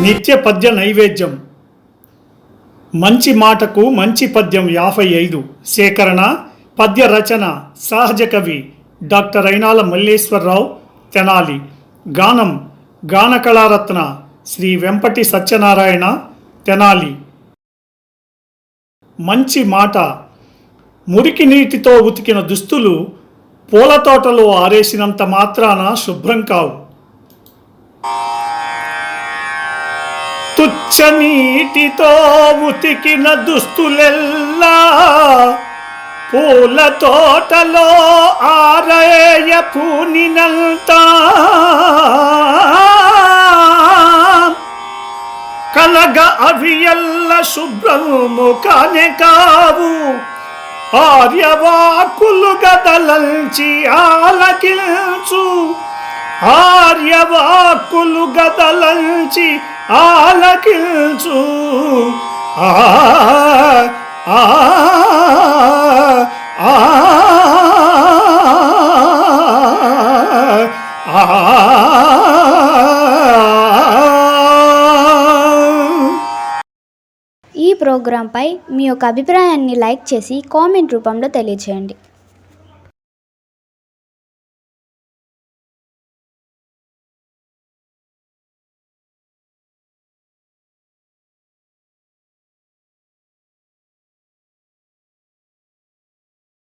నిత్య పద్య నైవేద్యం. మంచి మాటకు మంచి పద్యం యాభై ఐదు. సేకరణ పద్య రచన సహజ కవి డాక్టర్ అయినాల మల్లేశ్వరరావు తెనాలి. గానం గాన కళారత్న శ్రీ వెంపటి సత్యనారాయణ తెనాలి. మంచి మాట. మురికి నీటితో ఉతికిన దుస్తులు పూల తోటలో ఆరేసినంత మాత్రాన శుభ్రం కావు. తుచ్చ నీటితో ఉతికిన దుస్తులెల్లా పూల తోటలో ఆరయ పూనినంత. కలగ అవి ఎల్ల శుభ్రము కానే కావు. ఆర్యవాకులు గదలంచి ఆలకించు. ఆర్యవాకులు గదలంచి ఆలకించు. ఆ ఆ ఆ ఈ ప్రోగ్రాంపై మీ యొక్క అభిప్రాయాన్ని లైక్ చేసి కామెంట్ రూపంలో తెలియచేయండి.